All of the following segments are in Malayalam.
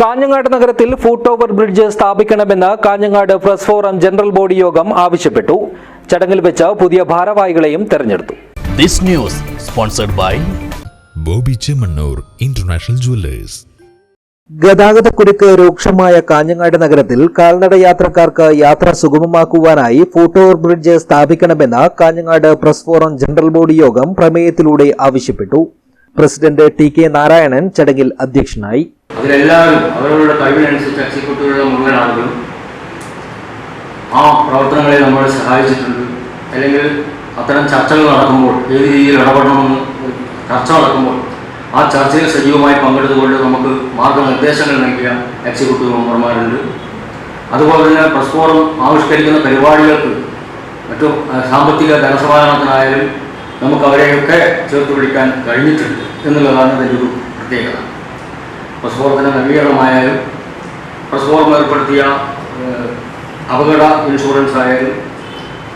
കാഞ്ഞങ്ങാട് നഗരത്തിൽ foot over bridge സ്ഥാപിക്കണമെന്ന് Kanhangad press forum general body യോഗം ആവശ്യപ്പെട്ടു. ചടങ്ങിൽ വെച്ച് പുതിയ ഭാരവാഹികളെയും തെരഞ്ഞെടുത്തു. This news sponsored by Bobby Chemmanur international jewellers ഗതാഗതക്കുരുക്ക് രൂക്ഷമായ കാഞ്ഞങ്ങാട് നഗരത്തിൽ കാൽനട യാത്രക്കാർക്ക് യാത്ര സുഗമമാക്കുവാനായി foot over bridge സ്ഥാപിക്കണമെന്ന് Kanhangad press forum general body യോഗം പ്രമേയത്തിലൂടെ ആവശ്യപ്പെട്ടു. പ്രസിഡന്റ് ടി കെ നാരായണൻ ചടങ്ങിൽ അധ്യക്ഷനായി. അതിലെല്ലാവരും അവരവരുടെ കഴിവിനനുസരിച്ച് എക്സിക്യൂട്ടീവുകളുടെ മുഴുവൻ ആളുകളും ആ പ്രവർത്തനങ്ങളെ നമ്മളെ സഹായിച്ചിട്ടുണ്ട്. അല്ലെങ്കിൽ അത്തരം ചർച്ചകൾ നടക്കുമ്പോൾ ഏത് രീതിയിൽ ഇടപെടണമെന്ന് ചർച്ച നടക്കുമ്പോൾ ആ ചർച്ചയിൽ സജീവമായി പങ്കെടുത്തുകൊണ്ട് നമുക്ക് മാർഗനിർദ്ദേശങ്ങൾ നൽകിയ എക്സിക്യൂട്ടീവ് മെമ്പർമാരുണ്ട്. അതുപോലെ തന്നെ പ്രസ് ഫോറം ആവിഷ്കരിക്കുന്ന പരിപാടികൾക്ക് മറ്റു സാമ്പത്തിക ധനസമാധാനത്തിനായാലും നമുക്ക് അവരെയൊക്കെ ചേർത്ത് പിടിക്കാൻ കഴിഞ്ഞിട്ടുണ്ട് എന്നുള്ളതാണ് അതിന്റെ ഒരു പ്രത്യേകത. പ്രസ് ഫോറത്തിന്റെ നവീകരണമായാലും പ്രസ് ഫോറം ഏർപ്പെടുത്തിയ അപകട ഇൻഷുറൻസ് ആയാലും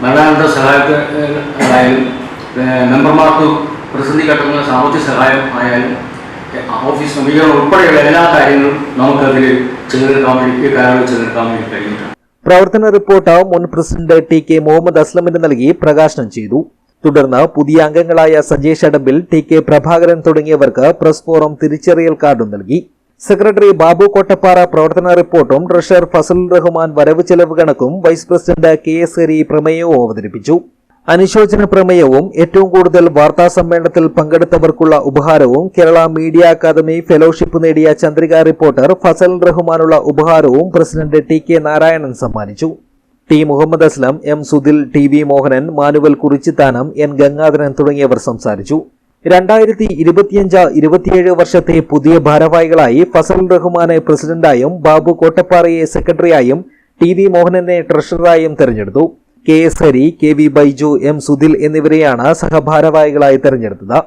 മരണാനന്തര സഹായത്തിനായാലും ഏഹ്, മെമ്പർമാർക്ക് പ്രതിസന്ധി ഘട്ടങ്ങളിൽ സാമ്പത്തിക സഹായം ആയാലും ഓഫീസ് നവീകരണം ഉൾപ്പെടെയുള്ള എല്ലാ കാര്യങ്ങളും നമുക്കതിൽ ചേർക്കാൻ വേണ്ടി ഈ കാര്യങ്ങൾ ചേർക്കാൻ വേണ്ടി കഴിഞ്ഞിട്ടുണ്ട്. പ്രവർത്തന റിപ്പോർട്ട് മുൻ പ്രസിഡന്റ് ടി കെ മുഹമ്മദ് അസ്ലമിന് നൽകി പ്രകാശനം ചെയ്തു. തുടർന്ന് പുതിയ അംഗങ്ങളായ സജേഷ് അടമ്പിൽ ടി കെ പ്രഭാകരൻ തുടങ്ങിയവർക്ക് പ്രസ് ഫോറം തിരിച്ചറിയൽ കാർഡും നൽകി. സെക്രട്ടറി ബാബു കോട്ടപ്പാറ പ്രവർത്തന റിപ്പോർട്ടും ട്രഷറർ ഫസൽ റഹ്മാൻ വരവ് ചെലവ് കണക്കും vice president K S Hari പ്രമേയവും അവതരിപ്പിച്ചു. അനുശോചന പ്രമേയവും ഏറ്റവും കൂടുതൽ വാർത്താ സമ്മേളനത്തിൽ പങ്കെടുത്തവർക്കുള്ള ഉപഹാരവും കേരള മീഡിയ അക്കാദമി ഫെലോഷിപ്പ് നേടിയ ചന്ദ്രിക റിപ്പോർട്ടർ ഫസൽ റഹ്മാനുള്ള ഉപഹാരവും പ്രസിഡന്റ് ടി കെ നാരായണൻ സമ്മാനിച്ചു. T Muhammad Aslam M Sudhil T V Mohanan Manuel Kurichithanam N Gangadharan തുടങ്ങിയവർ സംസാരിച്ചു. രണ്ടായിരത്തി ഇരുപത്തിയഞ്ച് ഇരുപത്തിയേഴ് വർഷത്തെ പുതിയ ഭാരവാഹികളായി ഫസൽ റഹ്മാനെ പ്രസിഡന്റായും ബാബു കോട്ടപ്പാറയെ സെക്രട്ടറിയായും ടി വി മോഹനനെ ട്രഷററായും തെരഞ്ഞെടുത്തു. K S Hari K V Baiju M Sudhil എന്നിവരെയാണ് സഹഭാരവാഹികളായി തെരഞ്ഞെടുത്തത്.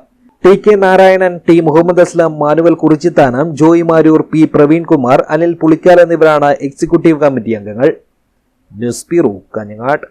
T K Narayanan T Muhammad Aslam Manuel Kurichithanam Joy Maroor P Praveenkumar Anil Pulikkal എന്നിവരാണ് എക്സിക്യൂട്ടീവ് കമ്മിറ്റി അംഗങ്ങൾ. News bureau Kanhangad.